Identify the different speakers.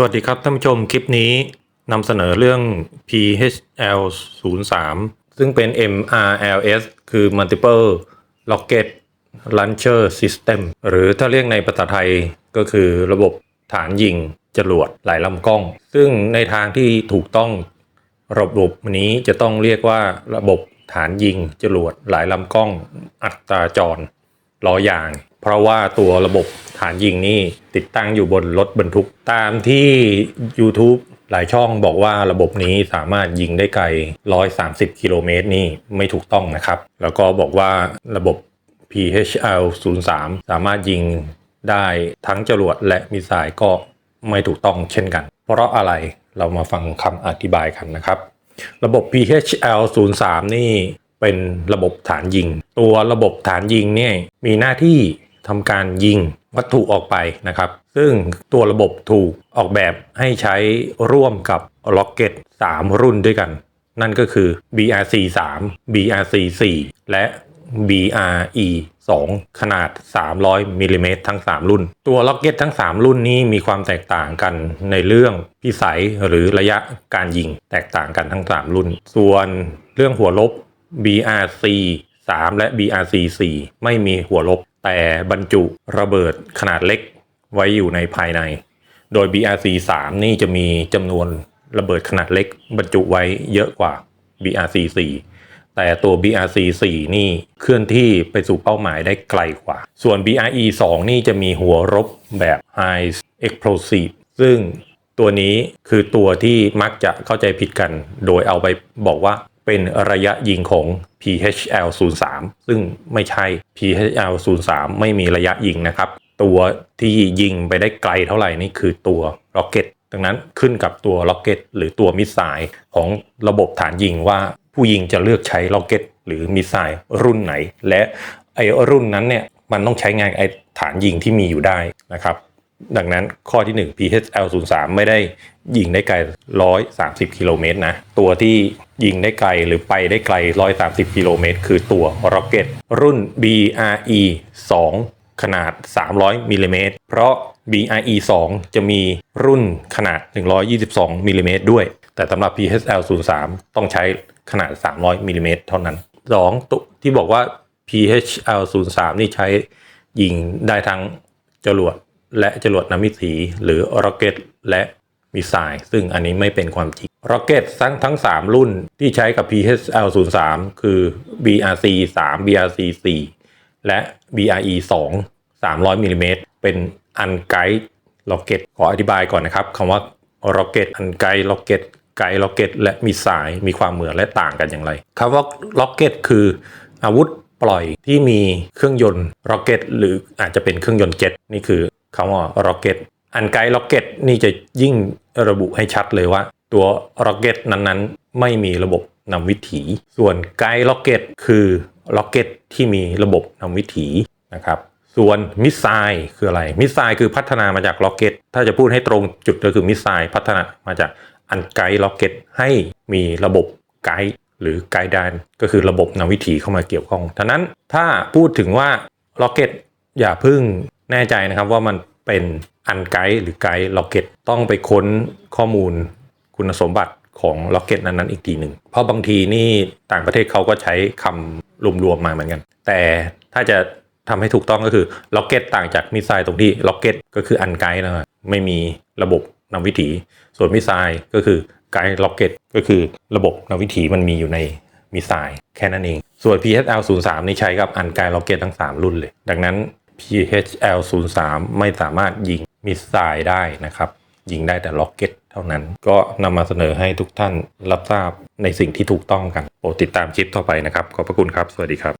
Speaker 1: สวัสดีครับท่านผู้ชมคลิปนี้นำเสนอเรื่อง PHL 0 3ซึ่งเป็น MRLS คือ Multiple Rocket Launcher System หรือถ้าเรียกในภาษาไทยก็คือระบบฐานยิงจรวดหลายลำกล้อง ซึ่งในทางที่ถูกต้องระบบนี้จะต้องเรียกว่าระบบฐานยิงจรวดหลายลำกล้องอัตราจรล้อยาง เพราะว่าตัวระบบ ฐานยิงนี่ติดตั้งอยู่บนรถบรรทุก ตามที่ YouTube หลายช่องบอกว่าระบบนี้สามารถยิงได้ไกล 130 กิโลเมตรนี่ไม่ถูกต้องนะครับ แล้วก็บอกว่าระบบ PHL 0 3สามารถยิงได้ทั้งจรวดและมิสไซล์ก็ไม่ถูกต้องเช่นกัน เพราะอะไรเรามาฟังคำอธิบายกันนะครับ ระบบ PHL 0 3นี่เป็นระบบฐานยิง ตัวระบบฐานยิงเนี่ยมีหน้าที่ทำการยิง วัตถุออกไปนะครับ ซึ่งตัวระบบถูกออกแบบให้ใช้ร่วมกับล็อกเก็ต3รุ่นด้วยกัน นั่นก็คือ BRC 3 BRC 4และ BRE 2 ขนาด 300มิลลิเมตรทั้ง 3 รุ่น ตัวล็อกเก็ตทั้ง 3 รุ่นนี้มีความแตกต่างกันในเรื่องพิสัยหรือระยะการยิงแตกต่างกันทั้ง 3 รุ่น ส่วนเรื่องหัวลบ BRC 3 และ BRC 4 ไม่มีหัวลบ แต่บรรจุระเบิดขนาดเล็กไว้อยู่ในภายใน โดย BRC 3นี่จะมีจำนวนระเบิดขนาดเล็ก บรรจุไว้เยอะกว่า BRC 4แต่ตัว BRC 4นี่เคลื่อนที่ไปสู่เป้าหมายได้ไกลกว่า ส่วน BRE 2นี่จะมีหัวรบแบบ High Explosive ซึ่งตัวนี้คือตัวที่มักจะเข้าใจผิดกัน โดยเอาไปบอกว่า เป็นระยะยิงของ PHL 0 3 ซึ่งไม่ใช่ PHL 0 3 ไม่มีระยะยิงนะครับ ตัวที่ยิงไปได้ไกลเท่าไหร่นี่คือตัวร็อกเก็ตดังนั้นขึ้นกับตัวล็อกเก็ตหรือตัวมิสไซล์ของระบบฐานยิงว่าผู้ยิงจะเลือกใช้ล็อกเก็ตหรือมิสไซล์รุ่นไหน และไอรุ่นนั้นเนี่ยมันต้องใช้งานไอฐานยิงที่มีอยู่ได้นะครับ ดังนั้นข้อที่ 1 PHL 0 3 ไม่ได้ยิงได้ไกล 130 กิโลเมตรนะ ตัวที่ยิงได้ไกลหรือไปได้ไกล 130 กิโลเมตร คือตัว Rocket รุ่น BRE 2 ขนาด 300มิลลิเมตรเพราะ BRE 2 จะมีรุ่นขนาด 122มิลลิเมตรด้วย แต่สำหรับ PHL 0 3 ต้องใช้ขนาด 300มิลลิเมตรเท่านั้น 2ตัวที่บอกว่า PHL 0 3 นี่ใช้ยิงได้ทั้งจรวด และจรวดน้ำวิถีหรือร็อกเก็ตและมิสไซล์ซึ่งอันนี้ไม่เป็นความจริงร็อกเก็ตทั้งทั้ง 3 รุ่นที่ใช้กับ PHL 0 3คือ BRC 3 BRC 4และ BRE 2 300มิลลิเมตรเป็นอันไกด์ร็อกเก็ตขออธิบายก่อนนะครับคำว่าร็อกเก็ตอันไกด์ร็อกเก็ตไกด์ร็อกเก็ตและมิสไซล์มีความเหมือนและต่างกันอย่างไรคำว่าร็อกเก็ตคืออาวุธปล่อยที่มีเครื่องยนต์ร็อกเก็ตหรืออาจจะเป็นเครื่องยนต์เจ็ตนี่คือ คำว่า rocket อันไกด์ rocket นี่จะยิ่งระบุให้ชัดเลยว่า ตัว rocket นั้นๆ ไม่มีระบบนำวิถีส่วนไกด์ rocket คือ rocket ที่มีระบบนำวิถีนะครับส่วนมิสไซล์คืออะไร มิสไซล์คือพัฒนามาจาก rocket ถ้าจะพูดให้ตรงจุดก็คือมิสไซล์พัฒนามาจากอันไกด์ rocket ให้มีระบบไกด์หรือไกด์ดานก็คือระบบนำวิถีเข้ามาเกี่ยวข้องท่านั้นถ้าพูดถึงว่า rocket อย่าพึ่ง แน่ใจนะครับว่ามันเป็นอันไกด์หรือไกด์ล็อกเก็ตต้องไปค้นข้อมูลคุณสมบัติของล็อกเก็ตนั้นๆอีกทีหนึ่ง เพราะบางทีนี่ต่างประเทศเขาก็ใช้คำรวมๆมาเหมือนกัน แต่ถ้าจะทำให้ถูกต้องก็คือล็อกเก็ตต่างจากมิสไซล์ตรงที่ล็อกเก็ตก็คืออันไกด์นะครับไม่มีระบบนำวิถี ส่วนมิสไซล์ก็คือไกด์ล็อกเก็ตก็คือระบบนำวิถีมันมีอยู่ในมิสไซล์แค่นั้นเอง ส่วน PSL 0 3นี่ใช้กับอันไกด์ล็อกเก็ตทั้ง 3 รุ่นเลย ดังนั้น PHL 0 3ไม่สามารถยิงมิสไซล์ได้นะครับ ยิงได้แต่ล็อกเก็ตเท่านั้น ก็นำมาเสนอให้ทุกท่านรับทราบในสิ่งที่ถูกต้องกัน โปรดติดตามคลิปต่อไปนะครับ ขอบพระคุณครับ สวัสดีครับ